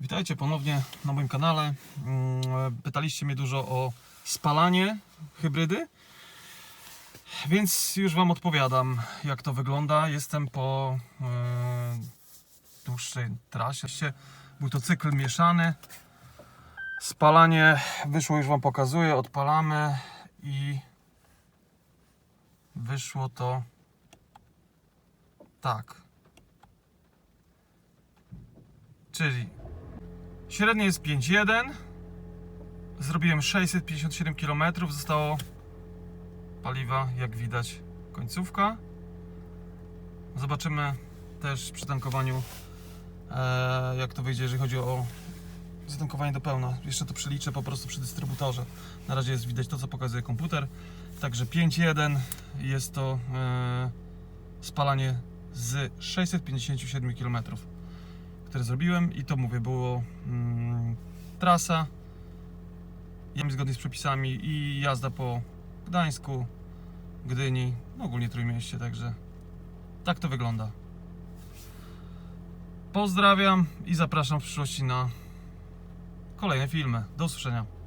Witajcie ponownie na moim kanale. Mm, Pytaliście mnie dużo o spalanie hybrydy, więc już Wam odpowiadam, jak to wygląda. Jestem po e, dłuższej trasie. Był to cykl mieszany. Spalanie wyszło, już Wam pokazuję. Odpalamy i wyszło to tak. Czyli Średnie jest 5,1. Zrobiłem 657 km. Zostało paliwa, jak widać, końcówka. Zobaczymy też przy tankowaniu, e, jak to wyjdzie, jeżeli chodzi o zatankowanie do pełna. Jeszcze to przeliczę po prostu przy dystrybutorze. Na razie jest widać to, co pokazuje komputer. Także 5,1 jest to e, spalanie z 657 km które zrobiłem i to mówię, było mm, trasa zgodnie z przepisami i jazda po Gdańsku, Gdyni, no ogólnie Trójmieście, także tak to wygląda. Pozdrawiam i zapraszam w przyszłości na kolejne filmy. Do usłyszenia.